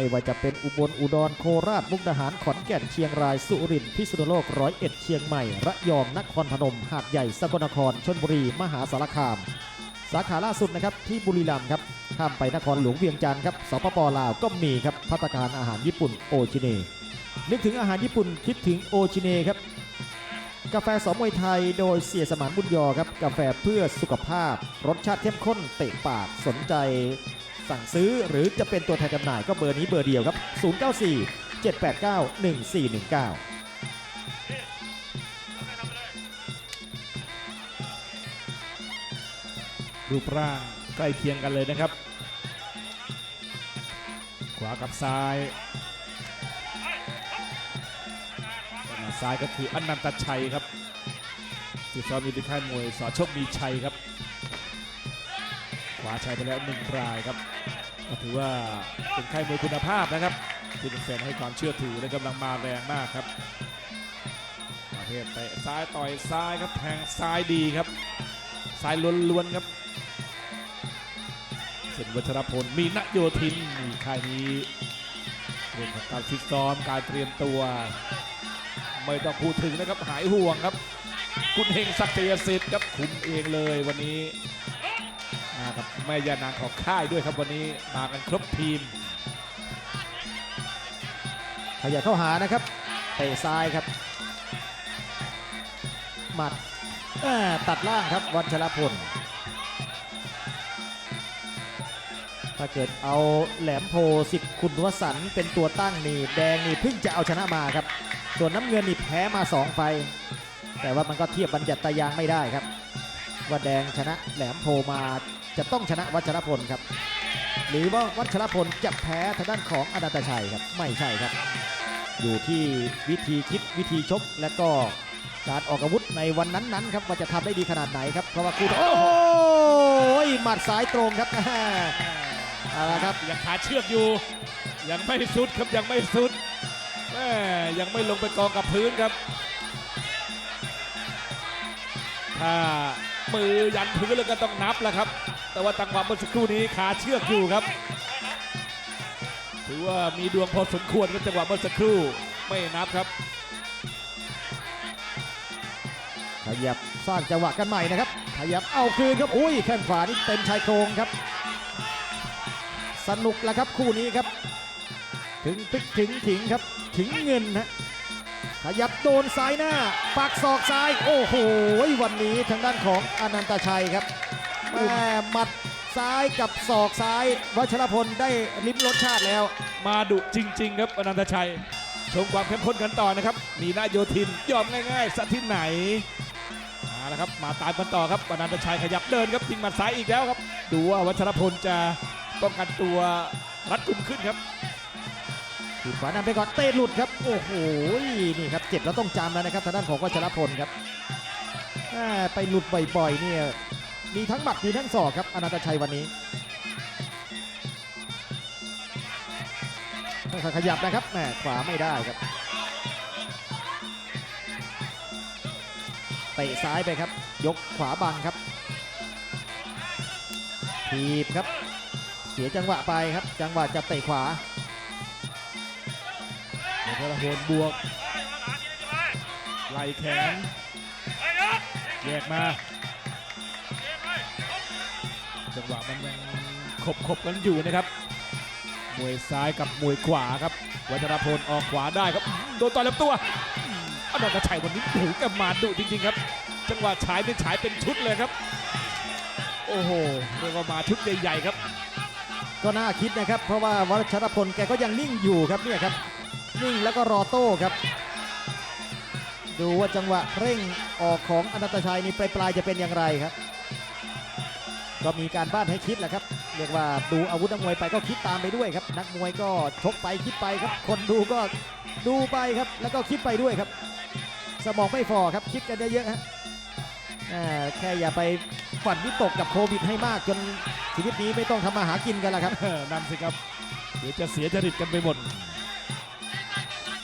ไม่ว่าจะเป็นอุบลอุดรโคราชมุกดาหารขอนแก่นเชียงรายสุรินทร์พิษณุโลกร้อยเอ็ดเชียงใหม่ระยองนครพนมหาดใหญ่สกลนครชนบุรีมหาสารคาม สาขาล่าสุดนะครับที่บุรีรัมย์ครับข้ามไปนครหลวงเวียงจันทร์ครับสปปลาวก็มีครับพัตตาคารอาหารญี่ปุ่นโอชิเนนึกถึงอาหารญี่ปุ่นคิดถึงโอชิเนครับกาแฟสอมวยไทยโดยเสียสมานบุญยอครับกาแฟเพื่อสุขภาพ รสชาติเข้มข้นเตะปากสนใจ สั่งซื้อหรือจะเป็นตัวแทนจำหน่ายก็เบอร์นี้เบอร์เดียวครับ 094 789 1419รูปร่างใกล้เคียงกันเลยนะครับ ขวากับซ้ายซ้ายก็คืออนันตชัยครับที่ซ้อมอยู่ที่ค่ายมวยสอโชคมีชัยครับ ขวาชัยไปแล้วหนึ่งรายครับก็ถือว่าเป็นค่ายมวยคุณภาพนะครับที่เป็นแฟนให้ความเชื่อถือและกำลังมาแรงมากครับประเภทเตะซ้ายต่อยซ้ายครับแทงซ้ายดีครับซ้ายล้วนๆครับเสร็จวัชรพลมีนักโยธินนี่ค่ายนี้เรื่องของการฟิตซ้อมการเตรียมตัว ไม่ต้องพูดถึงนะครับหายห่วงครับ คุณเฮงศักดิ์ยสิทธิ์ครับคุมเองเลยวันนี้ มากับแม่ยานางของค่ายด้วยครับวันนี้มากันครบทีม ขยับเข้าหานะครับเตะซ้ายครับ หมัดแม่ตัดล่างครับวัชรพล ถ้าเกิดเอาแหลมโพสิทธิ์คุณวสันต์เป็นตัวตั้งนี่แดงนี่เพิ่งจะเอาชนะมาครับ ส่วนน้ำเงินนี่แพ้มาสองไฟล์แต่ว่ามันก็เทียบบัญญัติตายางไม่ได้ครับ ว่าแดงชนะแหลมโพมา จะต้องชนะวัชรพลครับ หรือว่าวัชรพลจะแพ้ทางด้านของอนันตชัยครับ ไม่ใช่ครับ อยู่ที่วิธีคิดวิธีชกและก็การออกอาวุธในวันนั้นๆครับว่าจะทำได้ดีขนาดไหนครับเพราะว่าคู่โอ้ยหมัดซ้ายตรงครับเอาละครับยังขาเชือกอยู่ ยังไม่สุดครับยังไม่สุดแม่ยังไม่ลงไปกองกับพื้นครับถ้ามือยันพื้นแล้วก็ต้องนับแล้วครับ แต่ว่าตังหวะเมื่อสักครู่นี้ขาเชือกอยู่ครับ ถือว่ามีดวงพอสมควรครับจังหวะเมื่อสักครู่ไม่นับครับ ขยับสร้างจังหวะกันใหม่นะครับ ขยับเอาคืนครับอุ้ยแข้งขวานี่เต็มชายโครงครับ สนุกแล้วครับคู่นี้ครับ ถึงพลิกถึงถิงครับถึงเงินนะขยับโดนซ้ายหน้า ปักศอกซ้าย โอ้โหวันนี้ทางด้านของอนันตชัยครับ แม่หมัดซ้ายกับศอกซ้าย วัชรพลได้ลิ้มรสชาติแล้ว มาดุจริง ๆ ครับอนันตชัย ชมความเข้มข้นกันต่อนะครับมีนาโยธินยอมง่ายๆสัที่ไหนมาแล้วครับมาตามกันต่อครับอนันตชัยขยับเดินครับยิงหมัดซ้ายอีกแล้วครับ ดูว่าวัชรพลจะป้องกันตัวรัดกุมขึ้นครับถีบขวานำไปก่อนเตะหลุดครับ โอ้โหนี่ครับเจ็บแล้วต้องจำแล้วนะครับทางด้านของวัชรพลครับแม่ไปหลุดบ่อยๆเนี่ย มีทั้งหมัดมีทั้งศอกครับอนันตชัยวันนี้ค่อยๆขยับนะครับแม่ขวาไม่ได้ครับเตะซ้ายไปครับ ยกขวาบังครับถีบครับ เสียจังหวะไปครับ จังหวะจะเตะขวาวัชรพลบวกไหล่แขนแยกมา จังหวะมันยังขบขบๆกันอยู่นะครับ มวยซ้ายกับมวยขวาครับ วัชรพลออกขวาได้ครับ โดนต่อยลำตัวอืมอนันตชัยวันนี้โอ้โหแกมาดุจริงๆครับ จังหวะฉายเป็นฉายเป็นชุดเลยครับ โอ้โหเรียกว่ามาชุดใหญ่ๆครับ ก็น่าคิดนะครับ เพราะว่าวัชรพลแกก็ยังนิ่งอยู่ครับเนี่ยครับ นิ่งแล้วก็รอโต้ครับ ดูว่าจังหวะเร่งออกของอนันตชัยนี่ปลายๆจะเป็นอย่างไรครับ ก็มีการบ้านให้คิดแหละครับ เรียกว่าดูอาวุธนักมวยไปก็คิดตามไปด้วยครับ นักมวยก็ชกไปคิดไปครับ คนดูก็ดูไปครับ แล้วก็คิดไปด้วยครับ สมองไม่ฟอครับคิดกันเยอะๆฮะอ่าแค่อย่าไปฝันวิตกกับโควิดให้มากจนชีวิตนี้ไม่ต้องทำมาหากินกันละครับเออนั่นสิครับ เดี๋ยวจะเสียจริตกันไปหมด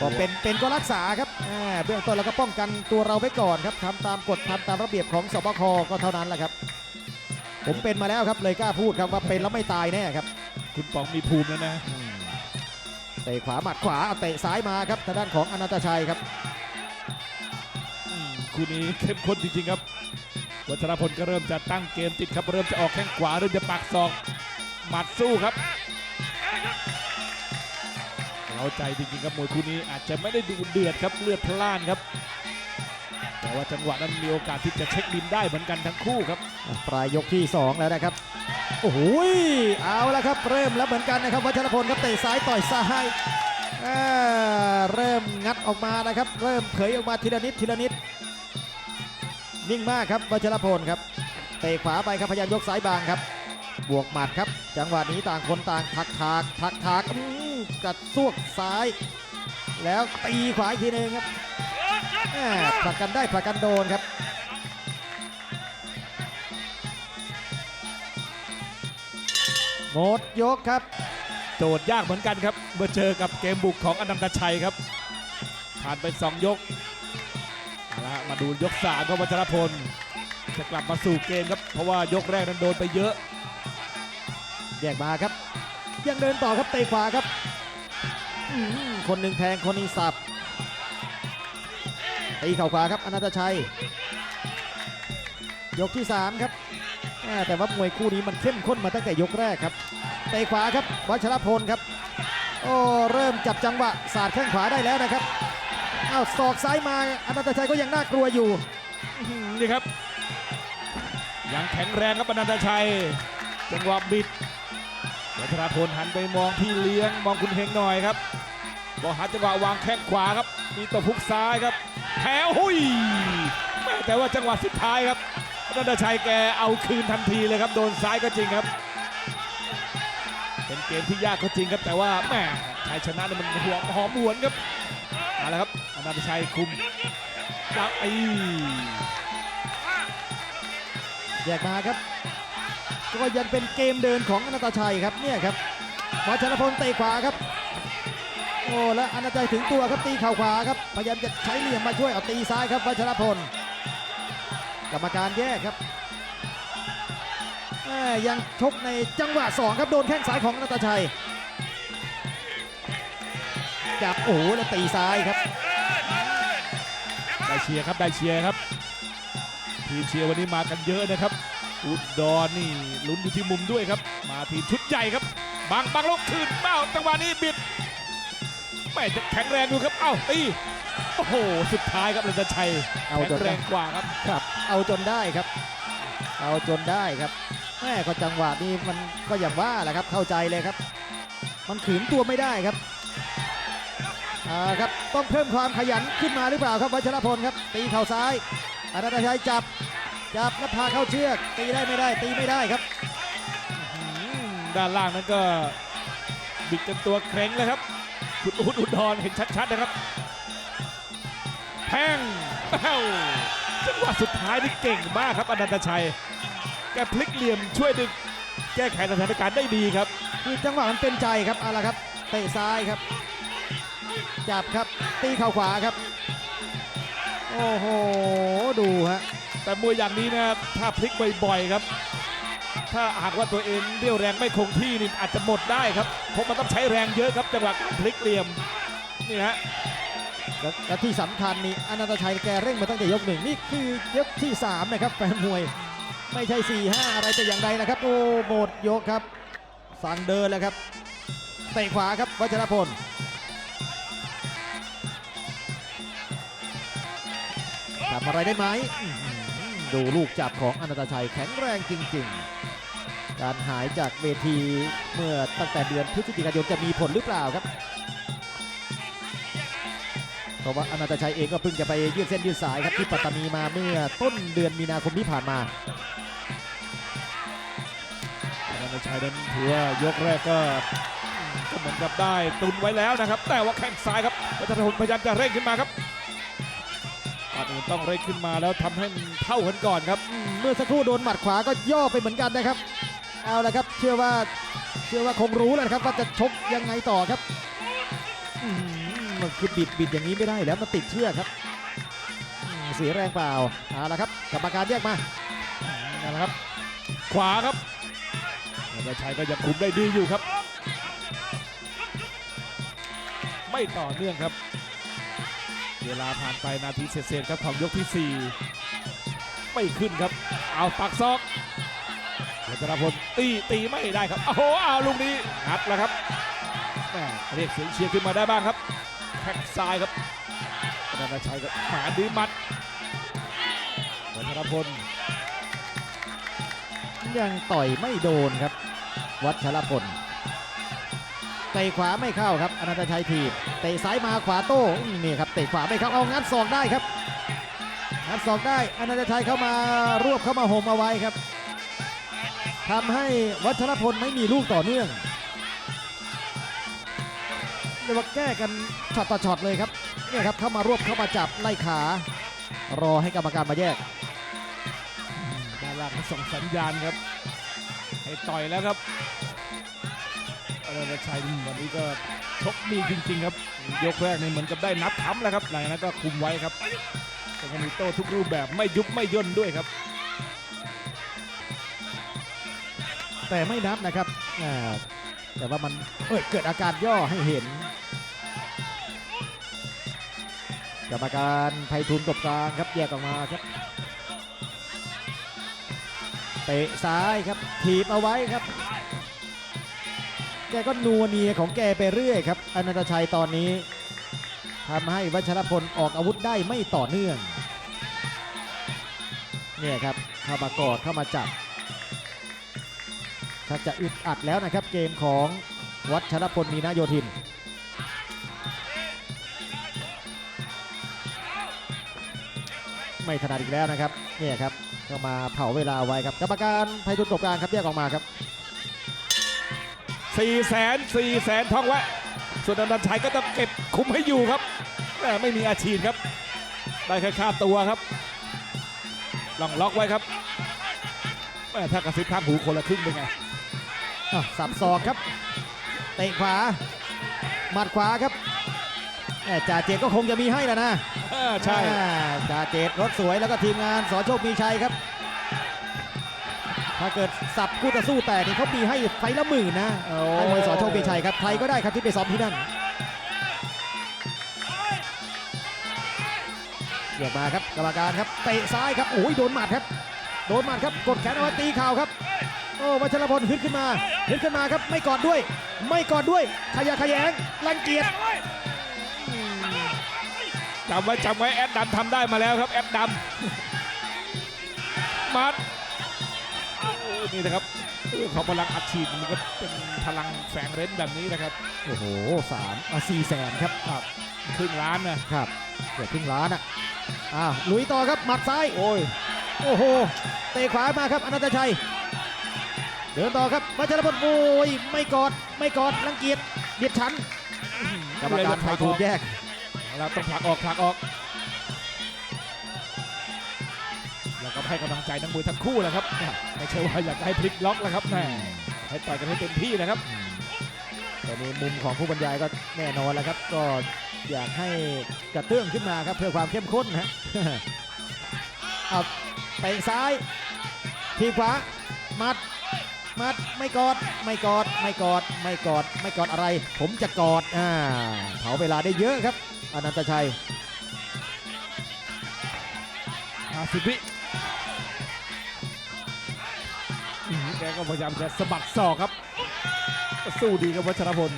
ก็เป็นเป็นก็รักษาครับอ่าเบื้องต้นเราก็ป้องกันตัวเราไว้ก่อนครับทำตามกฎทำตามระเบียบของสบคก็เท่านั้นแหละครับ ผมเป็นมาแล้วครับเลยกล้าพูดครับว่าเป็นแล้วไม่ตายแน่ครับ คุณป๋องมีภูมิแล้วนะอืมเตะขวาหมัดขวาเอาเตะซ้ายมาครับทางด้านของอนันตชัยครับอืมคู่นี้เข้มข้นจริงๆครับ วัชรพลก็เริ่มจะตั้งเกมติดครับ เริ่มจะออกแข้งขวาเริ่มจะปักศอกหมัดสู้ครับเราใจจริงๆครับมวยคู่นี้อาจจะไม่ได้ดูเดือดครับเลือดพล่านครับแต่ ว่าจังหวะนั้นมีโอกาสที่จะเช็คบินได้เหมือนกันทั้งคู่ครับ ปลายยกที่ 2 แล้วนะครับ โอ้โหยเอาแล้วครับ เริ่มแล้วเหมือนกันนะครับวัชรพลครับเตะซ้ายต่อยซ้ายอ่าเริ่มงัดออกมานะครับ เริ่มเผยออกมาทีละนิดทีละนิด นิ่งมากครับวัชรพลครับเตะขวาไปครับพยายามยกซ้ายบางครับ บวกหมัดครับ จังหวะนี้ต่างคนต่างทักทากทักทากอื้อกัดซวกซ้าย แล้วตีขวาอีกทีหนึงครับแหม่ ผลักกันได้ผลักกันโดนครับหมดยกครับ โจทย์ยากเหมือนกันครับ เมื่อเจอกับเกมบุกของอนันตชัยครับ ผ่านไป 2 ยกเอาละมาดูยก3ครับวัชรพล จะกลับมาสู่เกมครับ เพราะว่ายกแรกนั้นโดนไปเยอะ แยกมาครับ ยังเดินต่อครับเตะขวาครับอื้อหือคนหนึ่งแทงคนนี้สับ ตีเข่าขวาครับอนันตชัย ยกที่ 3 ครับแต่ว่ามวยคู่นี้มันเข้มข้นมาตั้งแต่ยกแรกครับเตะขวาครับวัชรพลครับ โอ้เริ่มจับจังหวะสาดแข้งขวาได้แล้วนะครับอ้าวศอกซ้ายมาอนันตชัยก็ยังน่ากลัวอยู่นี่ครับ ยังแข็งแรงครับอนันตชัย จังหวะบิดวัชรพลหันไปมองพี่เลี้ยงมองคุณเฮงหน่อยครับก็หาจังหวะวางแข้งขวาครับ มีตบพุกซ้ายครับแถวหุยแม่แต่ว่าจังหวะสุดท้ายครับอนันตชัยแกเอาคืนทันทีเลยครับ โดนซ้ายก็จริงครับ เป็นเกมที่ยากก็จริงครับ แต่ว่าแม่ชัยชนะมันหัวหอมหวนครับเอาละครับอนันตชัยคุมจับไอแยกมาครับ ก็ยังเป็นเกมเดินของอนันตชัยครับเนี่ยครับวัชรพลเตะขวาครับ อ้แล้วอนันตชัยถึงตัวครับตีเข่าขวาครับพยายามจะใช้เหลี่ยมมาช่วยเอาตีซ้ายครับวัชรพลกรรมการแยกครับยังชกในจังหวะสองครับโดนแข้งซ้ายของนันตชัยจับโอ้โหแล้วตีซ้ายครับได้เชียร์ครับได้เชียร์ครับทีมเชียร์วันนี้มากันเยอะนะครับ อุดรนี่ลุ้นอยู่ที่มุมด้วยครับ มาทีมชุดใหญ่ครับบางบางลกคืนเป้าจังหวะนี้บิด แม่จะแข็งแรงดูครับ เอ้าตีโอ้โห สุดท้ายครับเราจะชัยเอาแข็จงนแรได้งกว่าครับ ครับ เอาจนได้ครับ เอาจนได้ครับแม่ก็จังหวะนี้มันก็อย่างว่าแหละครับเข้าใจเลยครับ มันขืนตัวไม่ได้ครับอ่าครับต้องเพิ่มความขยันขึ้นมาหรือเปล่าครับวัชรพลครับ ตีเข่าซ้ายอนันตชัยจับจับแล้วพาเข้าเชือก ตีได้ไม่ได้ ตีไม่ได้ครับอืมด้านล่างนั้นก็บิดจนตัวเคร่งเลยครับ คุณอุดอุดรเห็นชัดๆนะครับแพงเอ้าจังหวะสุดท้ายนี่เก่งมากครับอนันตชัย แกพลิกเหลี่ยมช่วยดึงแก้ไขสถานการณ์ได้ดีครับ คือจังหวะมันเป็นใจครับเอาละครับเตะซ้ายครับ จับครับตีเข่าขวาครับ โอ้โห ดูฮะแต่มวยอย่างนี้นะถ้าพลิกบ่อยๆครับ ถ้าหากว่าตัวเองเรี่ยวแรงไม่คงที่นี่อาจจะหมดได้ครับเพราะมันต้องใช้แรงเยอะครับจังหวะการพลิกเหลี่ยมนี่ฮะและและที่สำคัญนี่อนันตชัยแกเร่งมาตั้งแต่ยกหนึ่งนี่คือยกที่3นะครับแฟนมวย ไม่ใช่4 5อะไรแต่อย่างใดนะครับ โอ้หมดยกครับ สั่งเดินแล้วครับเตะขวาครับวัชรพลทำอะไรได้ไหม ดูลูกจับของอนันตชัยแข็งแรงจริง ๆ การหายจากเวทีเมื่อตั้งแต่เดือนพฤศจิกายนจะมีผลหรือเปล่าครับเพราะว่าอนันตชัยเองก็เพิ่งจะไปยืดเส้นยืดสายครับที่ปัตตานีมาเมื่อต้นเดือนมีนาคมที่ผ่านมาอนันตชัยนั้นถือว่ายกแรกก็อืมก็เหมือนกับได้ตุนไว้แล้วนะครับ แต่ว่าแข้งซ้ายครับวัชรพลพยายามจะเร่งขึ้นมาครับก่อนอื่นต้องเร่งขึ้นมาแล้วทำให้มันเท่ากันก่อนครับอืมเมื่อสักครู่โดนหมัดขวาก็ย่อไปเหมือนกันนะครับ เอาละครับ เชื่อว่าเชื่อว่าคงรู้แล้วนะครับว่าจะชกยังไงต่อครับอืมมันคือบิดบิดอย่างนี้ไม่ได้แล้วมันติดเชือกครับอืมเสียแรงเปล่าเอาละครับกรรมการแยกมานั่นแหละครับขวาครับอนันตชัยก็ยังคุมได้ดีอยู่ครับ ไม่ต่อเนื่องครับ เวลาผ่านไปนาทีเศษๆครับของยกที่4ไม่ขึ้นครับ เอาปักซอก วัชรพลตีตีไม่ได้ครับโอ้โหเอาลูกนี้งัดแล้วครับแหม่เรียกเสียงเชียร์ขึ้นมาได้บ้างครับแข้งซ้ายครับธนาชัยครับหมาดีหมัดวัชรพลยังต่อยไม่โดนครับ วัชรพลเตะขวาไม่เข้าครับอนันตชัยทีบเตะซ้ายมาขวาโต้อืมนี่ครับเตะขวาไม่เข้าเอางัดศอกได้ครับงัดศอกได้อนันตชัยเข้ามารวบเข้ามาห่มเอาไว้ครับ ทำให้วัชรพลไม่มีลูกต่อเนื่องเรียกว่าแก้กันช็อตต่อช็อตเลยครับเนี่ยครับเข้ามารวบเข้ามาจับไล่ขารอให้กรรมการมาแยกด้านล่างส่งสัญญาณครับ ให้ต่อยแล้วครับอรณชัยวันนี้ก็ชกดีจริง ๆ ครับ ยกแรกนี่เหมือนกับได้นับค้ำแล้วครับหลังจากนั้นก็คุมไว้ครับแต่ก็มีโต้ทุกรูปแบบไม่ยุบไม่ย่นด้วยครับ แต่ไม่นับนะครับแต่ว่ามันเอ้ยเกิดอาการย่อให้เห็นกรรมการไพฑูรย์กบกลางครับแยกออกมาครับเตะซ้ายครับถีบเอาไว้ครับ แกก็นัวเนียของแกไปเรื่อยครับอนันตชัยตอนนี้ทำให้วัชรพลออกอาวุธได้ไม่ต่อเนื่องเนี่ยครับเข้ามากอดเข้ามาจับ ถ้าจะอึดอัดแล้วนะครับเกมของวัชรพลมีนาโยธิน ไม่ถนัดอีกแล้วนะครับเนี่ยครับก็มาเผาเวลาไว้ครับกรรมการไพฑูรย์กบกลางครับแยกออกมาครับ4 0 0แสน4แสนท่องไว้ส่วนอนันชัยก็ต้องเก็บคุมให้อยู่ครับแม่ไม่มีอาชีพครับ ได้แค่ค่าตัวครับลองล็อกไว้ครับแม่ถ้ากระซิบข้างหูคนละครึ่งเป็นไง อ้าวสับศอกครับ เตะขวา หมัดขวาครับแหม่จ่าเจตก็คงจะมีให้แล้วนะเออใช่ อ่าจ่าเจตรถสวยแล้วก็ทีมงานสอโชคมีชัยครับ ถ้าเกิดสับคู่ต่อสู้แตกนี่เขามีให้ไฟละหมื่นนะโอ้ ให้มวยสอโชคมีชัยครับใครก็ได้ครับที่ไปซ้อมที่นั่นเรียกมาครับกรรมการครับเตะซ้ายครับโอ้ยโดนหมัดครับ โดนหมัดครับกดแขนเอาไว้ตีเข่าครับโอ้วัชรพลฮึดขึ้นมาฮึดขึ้นมาครับไม่กอดด้วย ไม่กอดด้วยขยะแขยงรังเกียจจำไว้จำไว้แอดดำทำได้มาแล้วครับแอดดำมัดโอ้นี่นะครับเรื่องของพลังอัดฉีดมันก็เป็นพลังแฝงเร้นแบบนี้นะครับ โอ้โหสามอะสี่แสนครับครับครึ่งล้านนะครับเกือบครึ่งล้านอะอ้าวลุยต่อครับหมัดซ้ายโอ้ยโอ้โหเตะขวามาครับอนันตชัย เดินต่อครับวัชรพลโอ้ยไม่กอดไม่กอดรังเกียจเดียดฉันกรรมการไทยถูกแยกเราต้องผลักออกผลักออกแล้วก็ให้กำลังใจนักมวยทั้งคู่แหละครับไม่ใช่ว่าอยากจะให้พลิกล็อกแล้วครับแหมให้ต่อยกันให้เต็มที่นะครับแต่ในมุมของผู้บรรยายก็แน่นอนแล้วครับ ก็อยากให้กระเตื้องขึ้นมาครับเพื่อความเข้มข้นนะฮะเอาเตะซ้ายทีบขวามัด มัดไม่กอดไม่กอดไม่กอดไม่กอดไม่กอดอะไร ผมจะกอดอ่าเผาเวลาได้เยอะครับอนันตชัย50วิอื้อหือแกก็พยายามจะสะบัดศอกครับ สู้ดีกับวัชรพล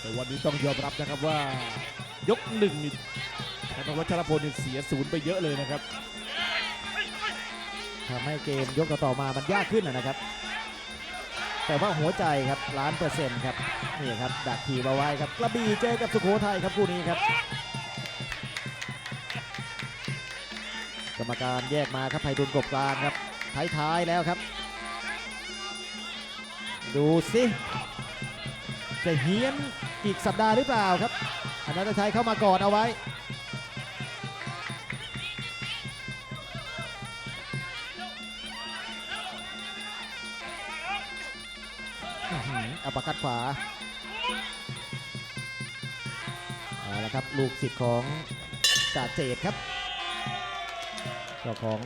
แต่วันนี้ต้องยอมรับนะครับว่ายกหนึ่งนี่ทางวัชรพลเสียศูนย์ไปเยอะเลยนะครับ ทำให้เกมยกต่อมามันยากขึ้นนะครับ แต่ว่าหัวใจครับล้านเปอร์เซ็นต์ครับนี่ครับดักทีบเอาไว้ครับกระบี่เจอกับสุโขทัยครับคู่นี้ครับ กรรมการแยกมาครับไพฑูรย์กบกลางครับท้ายๆแล้วครับ ดูสิจะเฮี้ยนอีกสัปดาห์หรือเปล่าครับอนันตชัยเข้ามากอดเอาไว้ อื้อหืออัปเปอร์คัดขวาเอาละครับลูกศิษย์ของจ่าเจดครับเจ้าของ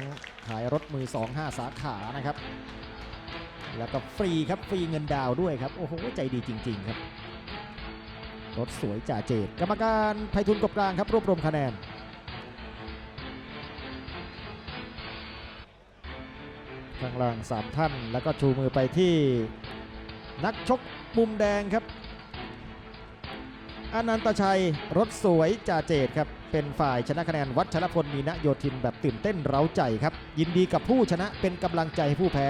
ขายรถมือ 2 5 สาขานะครับ แล้วก็ฟรีครับฟรีเงินดาวด้วยครับ โอ้โห ใจดีจริง ๆ ครับ รถสวยจ่าเจดกรรมการไพฑุลกบกลางครับ รวบรวมคะแนนข้างล่าง 3 ท่านแล้วก็ชูมือไปที่ นักชกมุมแดงครับอนันตชัยรถสวยจ่าเจดครับ เป็นฝ่ายชนะคะแนนวัชรพลมีนโยธินแบบตื่นเต้นเร้าใจครับ ยินดีกับผู้ชนะเป็นกำลังใจให้ผู้แพ้